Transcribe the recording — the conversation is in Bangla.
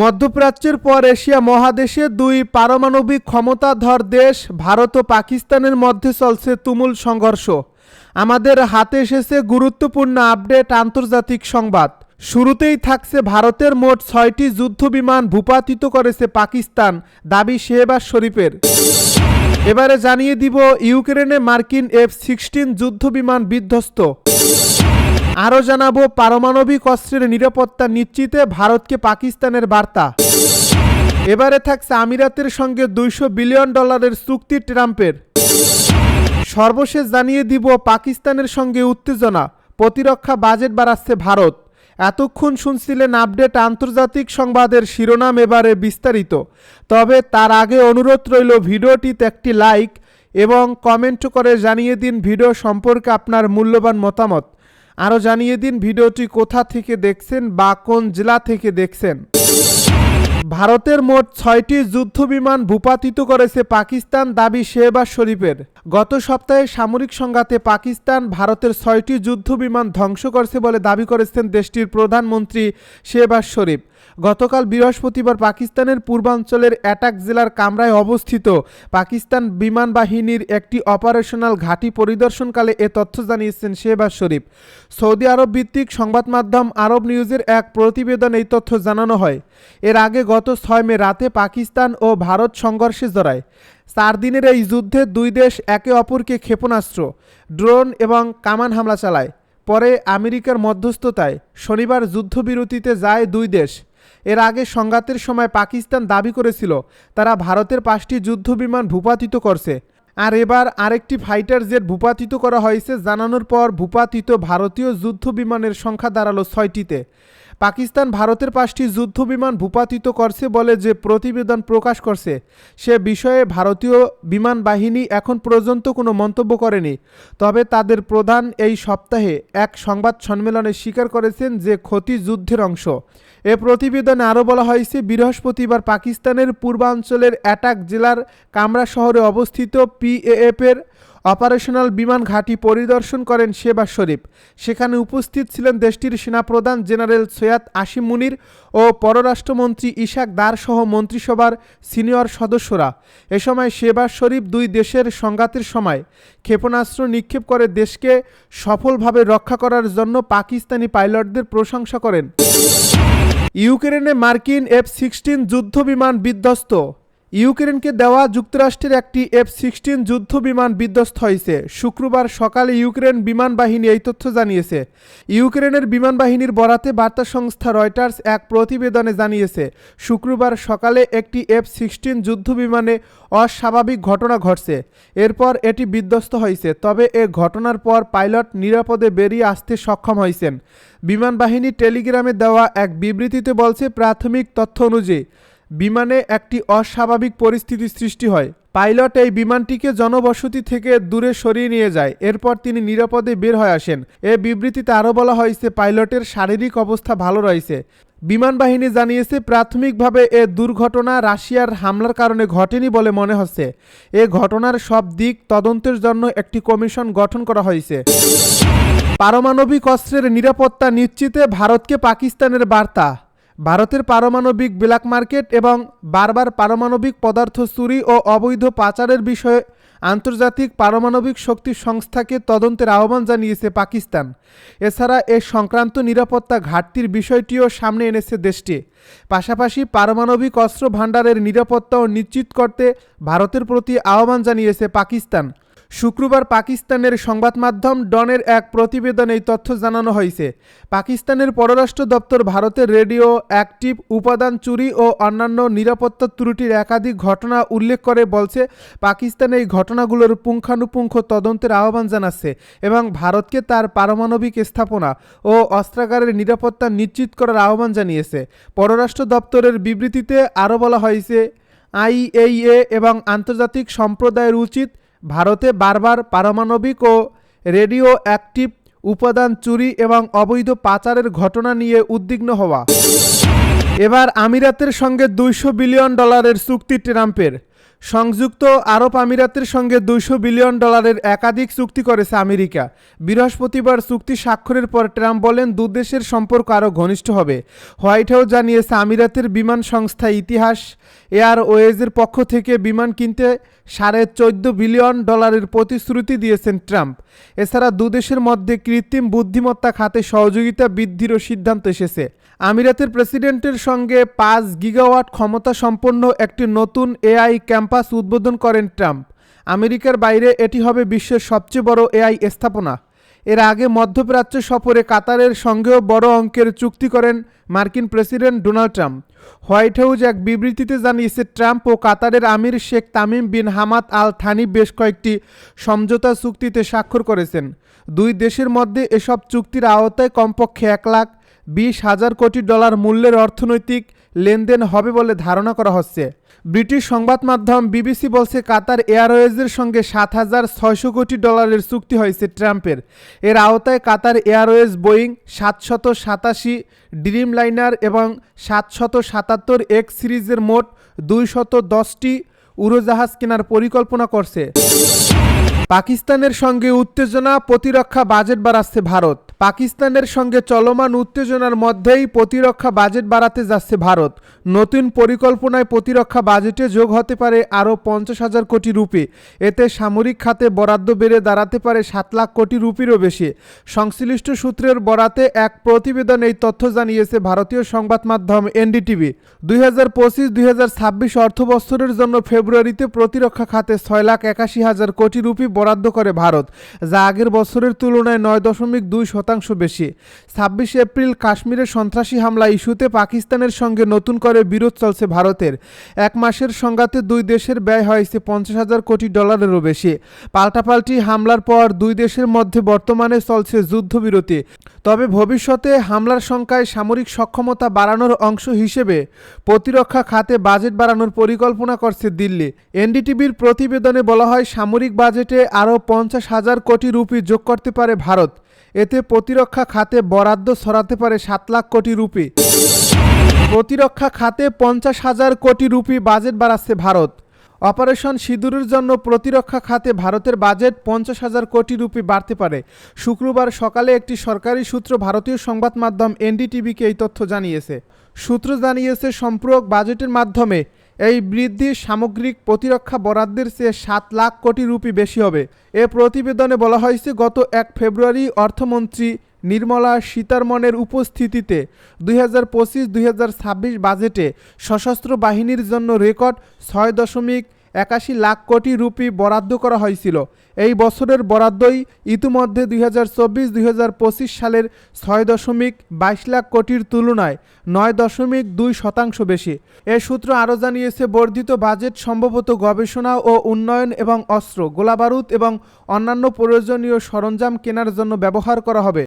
মধ্যপ্রাচ্যের পর এশিয়া মহাদেশে দুই পারমাণবিক ক্ষমতাধর দেশ, ভারত ও পাকিস্তানের মধ্যে চলছে তুমুল সংঘর্ষ। আমাদের হাতে এসেছে গুরুত্বপূর্ণ আপডেট আন্তর্জাতিক সংবাদ। শুরুতেই থাকছে ভারতের মোট ছয়টি যুদ্ধবিমান ভূপাতিত করেছে পাকিস্তান, দাবি শেহবাজ শরীফের। এবারে জানিয়ে দিব ইউক্রেনে মার্কিন এফ সিক্সটিন যুদ্ধবিমান বিধ্বস্ত। আরও জানাব, পারমাণবিক অস্ত্রের নিরাপত্তা নিশ্চিতে ভারতকে পাকিস্তানের বার্তা। এবারে থাকছে আমিরাতের সঙ্গে দুইশো বিলিয়ন ডলারের চুক্তি ট্রাম্পের। সর্বশেষ জানিয়ে দিব, পাকিস্তানের সঙ্গে উত্তেজনা, প্রতিরক্ষা বাজেট বাড়াচ্ছে ভারত। এতক্ষণ শুনছিলেন আপডেট আন্তর্জাতিক সংবাদের শিরোনাম এবারে বিস্তারিত। তবে তার আগে অনুরোধ রইল, ভিডিওটিতে একটি লাইক এবং কমেন্ট করে জানিয়ে দিন, ভিডিও সম্পর্কে আপনার মূল্যবান মতামত। আরও জানিয়ে দিন ভিডিওটি কোথা থেকে দেখছেন বা কোন জেলা থেকে দেখছেন। ভারতের মোট ছয়টি যুদ্ধ বিমান ভূপাতিত করেছে পাকিস্তান, দাবি শেহবাজ শরীফের। গত সপ্তাহে সামরিক সংঘাতে পাকিস্তান ভারতের ছয়টি যুদ্ধ বিমান ধ্বংস করেছে বলে দাবি করেছেন দেশটির প্রধানমন্ত্রী শেহবাজ শরীফ। গতকাল বৃহস্পতিবার পাকিস্তানের পূর্বাঞ্চলের অ্যাটাক জেলার কামরায় অবস্থিত পাকিস্তান বিমান বাহিনীর একটি অপারেশনাল ঘাঁটি পরিদর্শনকালে এ তথ্য জানিয়েছেন শেহবাজ শরীফ। সৌদি আরব ভিত্তিক সংবাদ মাধ্যম আরব নিউজের এক প্রতিবেদন এই তথ্য জানানো হয়। এর আগে গত ছয় মে রাতে পাকিস্তান ও ভারত সংঘর্ষে জড়ায়। চার দিনের এই যুদ্ধে দুই দেশ একে অপরকে ক্ষেপণাস্ত্র, ড্রোন এবং কামান হামলা চালায়। পরে আমেরিকার মধ্যস্থতায় শনিবার যুদ্ধবিরতিতে যায় দুই দেশ। এর আগে সংঘাতের সময় পাকিস্তান দাবি করেছিল, তারা ভারতের পাঁচটি যুদ্ধবিমান ভূপাতিত করছে। আর এবার আরেকটি ফাইটার জেট ভূপাতিত করা হয়েছে, জানানোর পর ভূপাতিত ভারতীয় যুদ্ধ বিমানের সংখ্যা দাঁড়াল ছয়টিতে। পাকিস্তান ভারতের পাঁচটি যুদ্ধ বিমান ভূপাতিত করছে বলে যে প্রতিবেদন প্রকাশ করছে, সে বিষয়ে ভারতীয় বিমান বাহিনী এখন পর্যন্ত কোনো মন্তব্য করেনি। তবে তাদের প্রধান এই সপ্তাহে এক সংবাদ সম্মেলনে স্বীকার করেছেন যে ক্ষতি যুদ্ধের অংশ। এ প্রতিবেদনে আরও বলা হয়েছে, বৃহস্পতিবার পাকিস্তানের পূর্বাঞ্চলের অ্যাটাক জেলার কামরা শহরে অবস্থিত পিএএফ এর অপারেশনাল বিমান ঘাঁটি পরিদর্শন করেন শেবাজ শরীফ। সেখানে উপস্থিত ছিলেন দেশটির সেনাপ্রধান জেনারেল সৈয়াদ আসিম মুনির ও পররাষ্ট্রমন্ত্রী ইশাক দার সহ মন্ত্রিসভার সিনিয়র সদস্যরা। এ সময় শেবাজ শরীফ দুই দেশের সংঘাতের সময় ক্ষেপণাস্ত্র নিক্ষেপ করে দেশকে সফলভাবে রক্ষা করার জন্য পাকিস্তানি পাইলটদের প্রশংসা করেন। ইউক্রেনে মার্কিন এফ সিক্সটিন যুদ্ধবিমান বিধ্বস্ত। ইউক্রেনকে দেওয়া যুক্তরাষ্ট্রের একটি এফ সিক্সটিন যুদ্ধ বিমান বিধ্বস্ত হয়েছে। শুক্রবার সকালে ইউক্রেন বিমান বাহিনী এই তথ্য জানিয়েছে। ইউক্রেনের বিমান বাহিনীর বরাতে বার্তা সংস্থা রয়টার্স এক প্রতিবেদনে জানিয়েছে, শুক্রবার সকালে একটি এফ সিক্সটিন যুদ্ধ বিমানে অস্বাভাবিক ঘটনা ঘটছে। এরপর এটি বিধ্বস্ত হয়েছে, তবে এ ঘটনার পর পাইলট নিরাপদে বেরিয়ে আসতে সক্ষম হয়েছেন। বিমান বাহিনী টেলিগ্রামে দেওয়া এক বিবৃতিতে বলছে, প্রাথমিক তথ্য অনুযায়ী বিমানে একটি অস্বাভাবিক পরিস্থিতি সৃষ্টি হয়। পাইলট এই বিমানটিকে জনবসতি থেকে দূরে সরিয়ে নিয়ে যায়। এরপর তিনি নিরাপদে বের হয়ে আসেন। এ বিবৃতিতে আরও বলা হয়েছে, পাইলটের শারীরিক অবস্থা ভালো রয়েছে। বিমান বাহিনী জানিয়েছে, প্রাথমিকভাবে এ দুর্ঘটনা রাশিয়ার হামলার কারণে ঘটেনি বলে মনে হচ্ছে। এ ঘটনার সব দিক তদন্তের জন্য একটি কমিশন গঠন করা হয়েছে। পারমাণবিক অস্ত্রের নিরাপত্তা নিশ্চিতে ভারতকে পাকিস্তানের বার্তা। ভারতের পারমাণবিক ব্ল্যাক মার্কেট এবং বারবার পারমাণবিক পদার্থ চুরি ও অবৈধ পাচারের বিষয়ে আন্তর্জাতিক পারমাণবিক শক্তি সংস্থাকে তদন্তের আহ্বান জানিয়েছে পাকিস্তান। এছাড়া এ সংক্রান্ত নিরাপত্তা ঘাটতির বিষয়টিও সামনে এনেছে দেশটি। পাশাপাশি পারমাণবিক অস্ত্র ভাণ্ডারের নিরাপত্তাও নিশ্চিত করতে ভারতের প্রতি আহ্বান জানিয়েছে পাকিস্তান। শুক্রবার পাকিস্তানের সংবাদ মাধ্যম ডনের এক প্রতিবেদনে এই তথ্য জানানো হয়েছে। পাকিস্তানের পররাষ্ট্র দপ্তর ভারতের রেডিও, অ্যাক্টিভ, উপাদান চুরি ও অন্যান্য নিরাপত্তা ত্রুটির একাধিক ঘটনা উল্লেখ করে বলছে, পাকিস্তান এই ঘটনাগুলোর পুঙ্খানুপুঙ্খ তদন্তের আহ্বান জানাচ্ছে এবং ভারতকে তার পারমাণবিক স্থাপনা ও অস্ত্রাগারের নিরাপত্তা নিশ্চিত করার আহ্বান জানিয়েছে। পররাষ্ট্র দপ্তরের বিবৃতিতে আরও বলা হয়েছে, আইএইএ এবং আন্তর্জাতিক সম্প্রদায়ের উচিত ভারতে বারবার পারমাণবিক ও রেডিও অ্যাক্টিভ উপাদান চুরি এবং অবৈধ পাচারের ঘটনা নিয়ে উদ্বিগ্ন হওয়া। এবার আমিরাতের সঙ্গে দুইশো বিলিয়ন ডলারের চুক্তি ট্রাম্পের। সংযুক্ত আরব আমিরাতের সঙ্গে দুইশো বিলিয়ন ডলারের একাধিক চুক্তি করেছে আমেরিকা। বৃহস্পতিবার চুক্তি স্বাক্ষরের পর ট্রাম্প বলেন, দুদেশের সম্পর্ক আরও ঘনিষ্ঠ হবে। হোয়াইট হাউস জানিয়েছে, আমিরাতের বিমান সংস্থা ইতিহাস এয়ারওয়েজের পক্ষ থেকে বিমান কিনতে সাড়ে চোদ্দ বিলিয়ন ডলারের প্রতিশ্রুতি দিয়েছেন ট্রাম্প। এছাড়া দুদেশের মধ্যে কৃত্রিম বুদ্ধিমত্তা খাতে সহযোগিতা বৃদ্ধিরও সিদ্ধান্ত এসেছে। আমিরাতের প্রেসিডেন্টের সঙ্গে পাঁচ গিগাওয়াট ক্ষমতা সম্পন্ন একটি নতুন এআই ক্যাম্পাস উদ্বোধন করেন ট্রাম্প। আমেরিকার বাইরে এটি হবে বিশ্বের সবচেয়ে বড় এআই স্থাপনা। এর আগে মধ্যপ্রাচ্য সফরে কাতারের সঙ্গেও বড় অঙ্কের চুক্তি করেন মার্কিন president Donald Trump. White House এক বিবৃতিতে জানিয়েছে, ট্রাম্প ও কাতারের আমির Sheikh Tamim bin Hamad Al Thani বেশ কয়েকটি সমঝোতা চুক্তিতে স্বাক্ষর করেছেন। দুই দেশের মধ্যে এসব চুক্তির আওতায় কমপক্ষে এক লাখ বিশ হাজার কোটি ডলার মূল্যের অর্থনৈতিক লেনদেন হবে বলে ধারণা করা হচ্ছে। ব্রিটিশ সংবাদ মাধ্যম বিবিসি বলছে কাতার এয়ারওয়েজের সঙ্গে সাত হাজার ছয়শো কোটি ডলারের চুক্তি হয়েছে ট্রাম্পের। এর আওতায় কাতার এয়ারওয়েজ, বোয়িং, সাতশত সাতাশি ড্রিম লাইনার এবং সাতশত সাতাত্তর এক্স সিরিজের মোট দুইশত দশটি উড়োজাহাজ কেনার পরিকল্পনা করছে। পাকিস্তানের সঙ্গে উত্তেজনা প্রতিরক্ষা বাজেট বাড়াচ্ছে ভারত। পাকিস্তানের সঙ্গে চলমান উত্তেজনার মধ্যেই প্রতিরক্ষা বাজেট বাড়াতে যাচ্ছে ভারত। নতুন পরিকল্পনায় প্রতিরক্ষা বাজেটে যোগ হতে পারে আরও পঞ্চাশ হাজার কোটি রুপি। এতে সামরিক খাতে বরাদ্দ বেড়ে দাঁড়াতে পারে সাত লাখ কোটি রুপিরও বেশি। সংশ্লিষ্ট সূত্রের বরাতে এক প্রতিবেদন এই তথ্য জানিয়েছে ভারতীয় সংবাদ মাধ্যম এনডিটিভি। দুই হাজার পঁচিশ দুই হাজার ছাব্বিশ অর্থ বছরের জন্য ফেব্রুয়ারিতে প্রতিরক্ষা খাতে ছয় লাখ একাশি হাজার কোটি রুপি বরাদ্দ করে ভারত, যা আগের বছরের তুলনায় নয় দশমিক দুই শতাংশ বেশি। ছাব্বিশ এপ্রিল কাশ্মীরে সন্ত্রাসী হামলা ইস্যুতে পাকিস্তানের সঙ্গে নতুন করে বিরোধ চলছে ভারতের। এক মাসের সংঘাতে দুই দেশের ব্যয় হয়েছে পঞ্চাশ হাজার কোটি ডলারেরও বেশি। পাল্টাপাল্টি হামলার পর দুই দেশের মধ্যে বর্তমানে চলছে যুদ্ধবিরতি। তবে ভবিষ্যতে হামলার সংখ্যায় সামরিক সক্ষমতা বাড়ানোর অংশ হিসেবে প্রতিরক্ষা খাতে বাজেট বাড়ানোর পরিকল্পনা করছে দিল্লি। এনডিটিভির প্রতিবেদনে বলা হয়, সামরিক বাজেটে আরও পঞ্চাশ হাজার কোটি রুপি যোগ করতে পারে ভারত। এতে প্রতিরক্ষা খাতে বরাদ্দ ছড়াতে পারে সাত লাখ কোটি রুপি। প্রতিরক্ষা খাতে পঞ্চাশ হাজার কোটি রুপি বাজেট বাড়াচ্ছে ভারত। অপারেশন সিঁদুরের জন্য প্রতিরক্ষা খাতে ভারতের বাজেট পঞ্চাশ হাজার কোটি রুপি বাড়তে পারে। শুক্রবার সকালে একটি সরকারি সূত্র ভারতীয় সংবাদ মাধ্যম এনডিটিভিকে এই তথ্য জানিয়েছে। সূত্র জানিয়েছে সম্পূরক বাজেটের মাধ্যমে এই বৃদ্ধি সামগ্রিক প্রতিরক্ষা বরাদ্দের চেয়ে সাত লাখ কোটি রুপি বেশি হবে। এ প্রতিবেদনে বলা হয়েছে, গত এক ফেব্রুয়ারি অর্থমন্ত্রী নির্মলা সীতারমনের উপস্থিতিতে দুই হাজার পঁচিশ দুই বাজেটে সশস্ত্র বাহিনীর জন্য রেকর্ড ছয় দশমিক একাশি লাখ কোটি রুপি বরাদ্দ করা হয়েছিল। এই বছরের বরাদ্দই ইতিমধ্যে দুই হাজার চব্বিশ হাজার পঁচিশ সালের ছয় দশমিক বাইশ লাখ কোটির তুলনায় নয় দশমিক দুই শতাংশ বেশি। এ সূত্র আরও জানিয়েছে, বর্ধিত বাজেট সম্ভবত গবেষণা ও উন্নয়ন এবং অস্ত্র, গোলাবারুদ এবং অন্যান্য প্রয়োজনীয় সরঞ্জাম কেনার জন্য ব্যবহার করা হবে।